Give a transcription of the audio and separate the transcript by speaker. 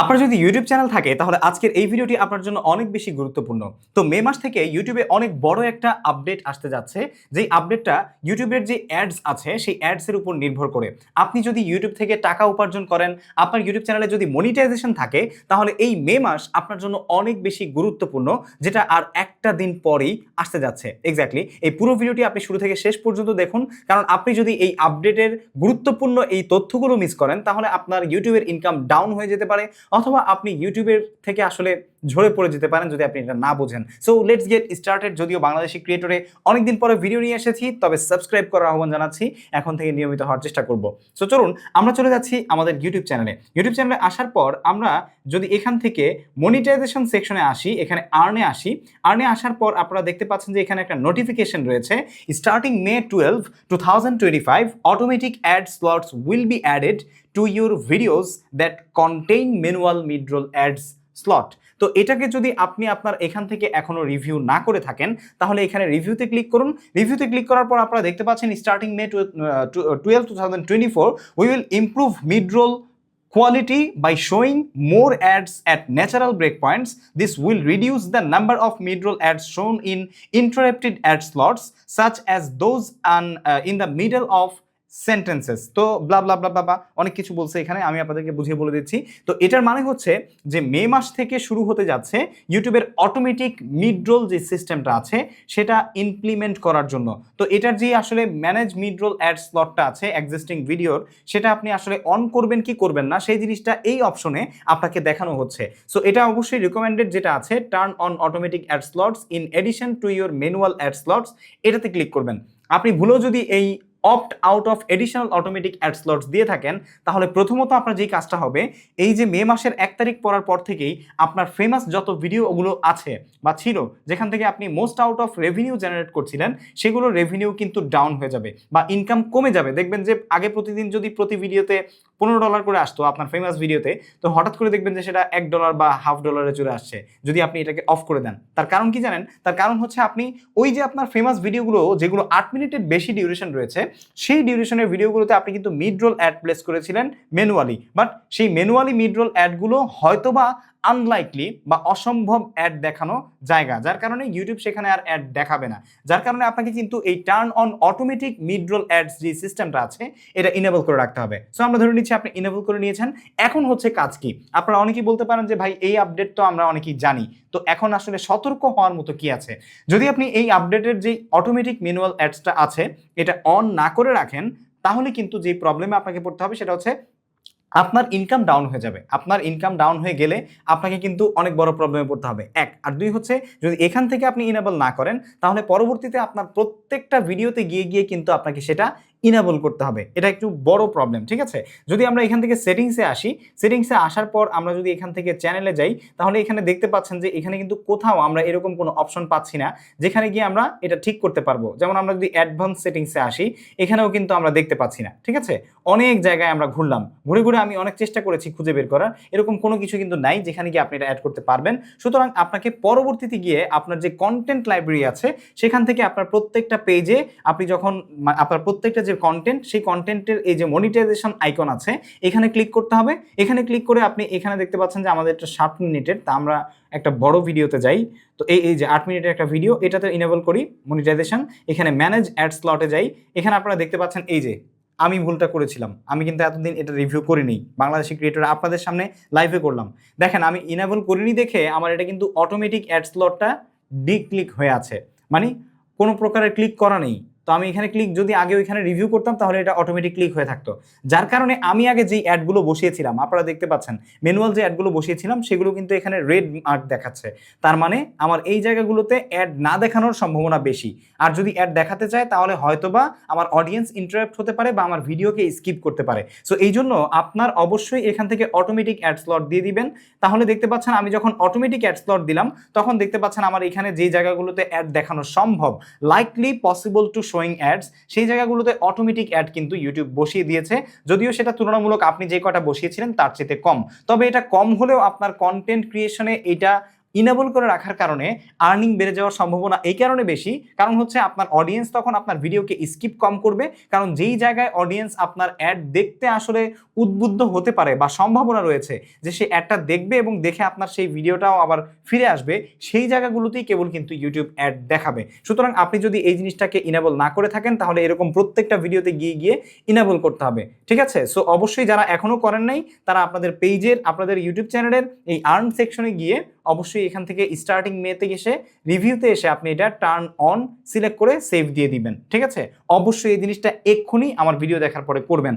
Speaker 1: আপনার যদি YouTube channel থাকে, তাহলে আজকের এই ভিডিওটি আপনার জন্য অনেক বেশি গুরুত্বপূর্ণ। তো মে মাস থেকে ইউটিউবে অনেক বড় একটা আপডেট আসতে যাচ্ছে, যেই আপডেটটা ইউটিউবের যে অ্যাডস আছে, সেই অ্যাডসের উপর নির্ভর করে। আপনি যদি ইউটিউব থেকে টাকা উপার্জন করেন, আপনার ইউটিউব চ্যানেলে যদি মনিটাইজেশন থাকে, তাহলে এই মে মাস আপনার জন্য অনেক বেশি গুরুত্বপূর্ণ, যেটা আর একটা দিন পরেই আসতে যাচ্ছে। এক্স্যাক্টলি এই পুরো ভিডিওটি আপনি শুরু থেকে শেষ পর্যন্ত দেখুন, কারণ আপনি যদি এই আপডেটের গুরুত্বপূর্ণ এই তথ্যগুলো মিস করেন, তাহলে আপনার ইউটিউবের ইনকাম ডাউন হয়ে যেতে পারে অথবা আপনি ইউটিউবের থেকে আসলে ঝরে পড়ে যেতে পারেন যদি আপনি এটা না বোঝেন। সো লেটস গেট স্টার্টেড যদিও বাংলাদেশি ক্রিয়েটরে অনেকদিন পরে ভিডিও নিয়ে এসেছি, তবে সাবস্ক্রাইব করার আহ্বান জানাচ্ছি। এখন থেকে নিয়মিত হওয়ার চেষ্টা করব। সো চলুন, আমরা চলে যাচ্ছি আমাদের ইউটিউব চ্যানেলে ইউটিউব চ্যানেলে আসার পর আমরা যদি এখান থেকে মনিটাইজেশন সেকশনে আসি, এখানে আর্নে আসি আর্নে আসার পর আপনারা দেখতে পাচ্ছেন যে এখানে একটা নোটিফিকেশন রয়েছে। Starting May twelve two thousand twenty five automatic ad slots will be added to your videos that contain manual midroll ads slot তো এটাকে যদি আপনি আপনার এখান থেকে এখনও রিভিউ না করে থাকেন তাহলে এখানে রিভিউতে ক্লিক করুন রিভিউতে ক্লিক করার পর আপনারা দেখতে পাচ্ছেন starting May twelve two thousand twenty four we will improve midroll quality by showing more ads at natural breakpoints. This will reduce the number of mid-roll ads shown in interrupted ad slots, such as those on, uh, in the middle of sentences তো blah blah blah blah অনেক কিছু বলছে এখানে, আমি আপনাদেরকে বুঝিয়ে বলে দিচ্ছি। তো এটার মানে হচ্ছে যে মে মাস থেকে শুরু হতে যাচ্ছে ইউটিউবের অটোমেটিক মিডরোল যে সিস্টেমটা আছে, সেটা ইমপ্লিমেন্ট করার জন্য। তো এটার যে আসলে ম্যানেজ মিডরোল অ্যাড স্লটটা আছে এক্সিস্টিং ভিডিওর সেটা আপনি আসলে অন করবেন কি করবেন না, সেই জিনিসটা এই অপশনে আপনাকে দেখানো হচ্ছে। সো এটা অবশ্যই রিকমেন্ডেড যেটা আছে turn on automatic ad slots in addition to your manual ad slots এটাতে ক্লিক করবেন। আপনি ভুলেও যদি এই opt out of additional automatic ad slots দিয়ে থাকেন, তাহলে প্রথমত আপনার যেই কাজটা হবে, এই যে মে মাসের এক তারিখ পড়ার পর থেকেই আপনার ফেমাস যত ভিডিও ওগুলো আছে বা ছিল, যেখান থেকে আপনি most out of revenue generate করছিলেন, সেগুলো রেভিনিউ কিন্তু ডাউন হয়ে যাবে বা ইনকাম কমে যাবে। দেখবেন যে আগে প্রতিদিন যদি প্রতি ভিডিওতে পনেরো ডলার করে আসতো আপনার ফেমাস ভিডিওতে তো হঠাৎ করে দেখবেন যে সেটা এক ডলার বা হাফ ডলারে চলে আসছে, যদি আপনি এটাকে অফ করে দেন। তার কারণ কি জানেন? তার কারণ হচ্ছে আপনি ওই যে আপনার ফেমাস ভিডিওগুলো যেগুলো আট মিনিটের বেশি ডিউরেশন রয়েছে, সেই ডিউরেশনের ভিডিওগুলোতে আপনি কিন্তু মিড রোল অ্যাড প্লেস করেছিলেন ম্যানুয়ালি বাট সেই ম্যানুয়ালি মিড রোল অ্যাডগুলো হয়তোবা আনলাইকলি বা অসম্ভব অ্যাড দেখানো জায়গা, যার কারণে ইউটিউব সেখানে আর অ্যাড দেখাবে না। যার কারণে আপনাকে কিন্তু এই turn on automatic mid roll ads যে সিস্টেমটা আছে, এটা ইনেবল করে রাখতে হবে। সো আমরা ধরে নিচ্ছি আপনি ইনেবল করে নিয়েছেন। এখন হচ্ছে কাজ কি? আপনারা অনেকেই বলতে পারেন যে, ভাই, এই আপডেট তো আমরা অনেকেই জানি। তো এখন আসলে সতর্ক হওয়ার মতো কি আছে? যদি আপনি এই আপডেটের যে অটোমেটিক ম্যানুয়াল অ্যাডসটা আছে, এটা অন না করে রাখেন, তাহলে কিন্তু যে প্রবলেমে আপনাকে পড়তে হবে, সেটা হচ্ছে আপনার ইনকাম ডাউন হয়ে যাবে। আপনার ইনকাম ডাউন হয়ে গেলে আপনাকে কিন্তু অনেক বড় প্রবলেমে পড়তে হবে। এক, আর দুই হচ্ছে, যদি এখান থেকে আপনি ইনেবল না করেন, তাহলে পরবর্তীতে আপনার প্রত্যেকটা ভিডিওতে গিয়ে গিয়ে কিন্তু আপনাকে সেটা ইনেবল করতে হবে। এটা একটু বড় প্রবলেম ঠিক আছে? যদি আমরা এখান থেকে সেটিংসে আসি সেটিংসে আসার পর আমরা যদি এখান থেকে চ্যানেলে যাই, তাহলে এখানে দেখতে পাচ্ছেন যে এখানে কিন্তু কোথাও আমরা এরকম কোনো অপশন পাচ্ছি না, যেখানে গিয়ে আমরা এটা ঠিক করতে পারব। যেমন আমরা যদি অ্যাডভান্স সেটিংসে আসি, এখানেও কিন্তু আমরা দেখতে পাচ্ছি না, ঠিক আছে? অনেক জায়গায় আমরা ঘুরলাম। ঘুরে ঘুরে আমি অনেক চেষ্টা করেছি খুঁজে বের করার। এরকম কোনো কিছু কিন্তু নাই যেখানে গিয়ে আপনি এটা অ্যাড করতে পারবেন। সুতরাং আপনাকে পরবর্তীতে গিয়ে আপনার যে কন্টেন্ট লাইব্রেরি আছে, সেখান থেকে আপনার প্রত্যেকটা পেজে আপনি যখন আপনার প্রত্যেকটা যে কন্টেন্ট সেই কন্টেন্টের এই যে মনিটাইজেশন আইকন আছে, এখানে ক্লিক করতে হবে। এখানে ক্লিক করে আপনি এখানে দেখতে পাচ্ছেন যে আমাদের একটা সাত মিনিটের, তা আমরা একটা বড় ভিডিওতে যাই। তো এই এই যে আট মিনিটের একটা ভিডিও এটাতে ইনেবল করি মনিটাইজেশন এখানে ম্যানেজ অ্যাড স্লটে যাই। এখানে আপনারা দেখতে পাচ্ছেন এই যে, আমি ভুলটা করেছিলাম। আমি কিন্তু এতদিন এটা রিভিউ করিনি। বাংলাদেশি ক্রিয়েটর আপনাদের সামনে লাইভে করলাম। দেখেন, আমি ইনেবল করিনি দেখে আমার এটা কিন্তু অটোমেটিক অ্যাড স্লটটা ডি ক্লিক হয়ে আছে। মানে কোনো প্রকারের ক্লিক করা নেই। তো আমি এখানে ক্লিক যদি আগে ওইখানে রিভিউ করতাম, তাহলে এটা অটোমেটিক ক্লিক হয়ে থাকতো। যার কারণে আমি আগে যেই অ্যাডগুলো বসিয়েছিলাম, আপনারা দেখতে পাচ্ছেন ম্যানুয়াল যে অ্যাডগুলো বসিয়েছিলাম, সেগুলো কিন্তু এখানে রেড মার্ক দেখাচ্ছে। তার মানে আমার এই জায়গাগুলোতে অ্যাড না দেখানোর সম্ভাবনা বেশি। আর যদি অ্যাড দেখাতে চায়, তাহলে হয়তোবা আমার অডিয়েন্স ইন্টারাপ্ট হতে পারে বা আমার ভিডিওকে স্কিপ করতে পারে। সো এই জন্য আপনার অবশ্যই এখান থেকে অটোমেটিক অ্যাড স্লট দিয়ে দিবেন। তাহলে দেখতে পাচ্ছেন, আমি যখন অটোমেটিক অ্যাড স্লট দিলাম, তখন দেখতে পাচ্ছেন আমার এখানে যে জায়গাগুলোতে অ্যাড দেখানো সম্ভব likely possible to showing ads সেই জায়গাগুলোতে অটোমেটিক অ্যাড কিন্তু ইউটিউব বসিয়ে দিয়েছে। যদিও সেটা তুলনামূলক আপনি যে কটা বসিয়েছিলেন তার চেয়ে কম। তবে এটা কম হলেও আপনার কন্টেন্ট ক্রিয়েশনে এটা ইনেবল করে রাখার কারণে আর্নিং বেড়ে যাওয়ার সম্ভাবনা এই কারণে বেশি। কারণ হচ্ছে আপনার অডিয়েন্স তখন আপনার ভিডিওকে স্কিপ কম করবে। কারণ যেই জায়গায় অডিয়েন্স আপনার অ্যাড দেখতে আসলে উদ্বুদ্ধ হতে পারে বা সম্ভাবনা রয়েছে যে সে অ্যাডটা দেখবে এবং দেখে আপনার সেই ভিডিওটাও আবার ফিরে আসবে, সেই জায়গাগুলোতেই কেবল কিন্তু ইউটিউব অ্যাড দেখাবে। সুতরাং আপনি যদি এই জিনিসটাকে ইনেবল না করে থাকেন, তাহলে এরকম প্রত্যেকটা ভিডিওতে গিয়ে গিয়ে ইনেবল করতে হবে। ঠিক আছে? সো অবশ্যই যারা এখনও করেন নাই, তারা আপনাদের পেজের আপনাদের ইউটিউব চ্যানেলের এই আর্ন সেকশনে গিয়ে অবশ্যই এখান থেকে স্টার্টিং মেতে এসে রিভিউতে এসে আপনি এটা টার্ন অন সিলেক্ট করে সেভ দিয়ে দিবেন, ঠিক আছে? অবশ্যই এই জিনিসটা এক্ষুনি আমার ভিডিও দেখার পরে করবেন।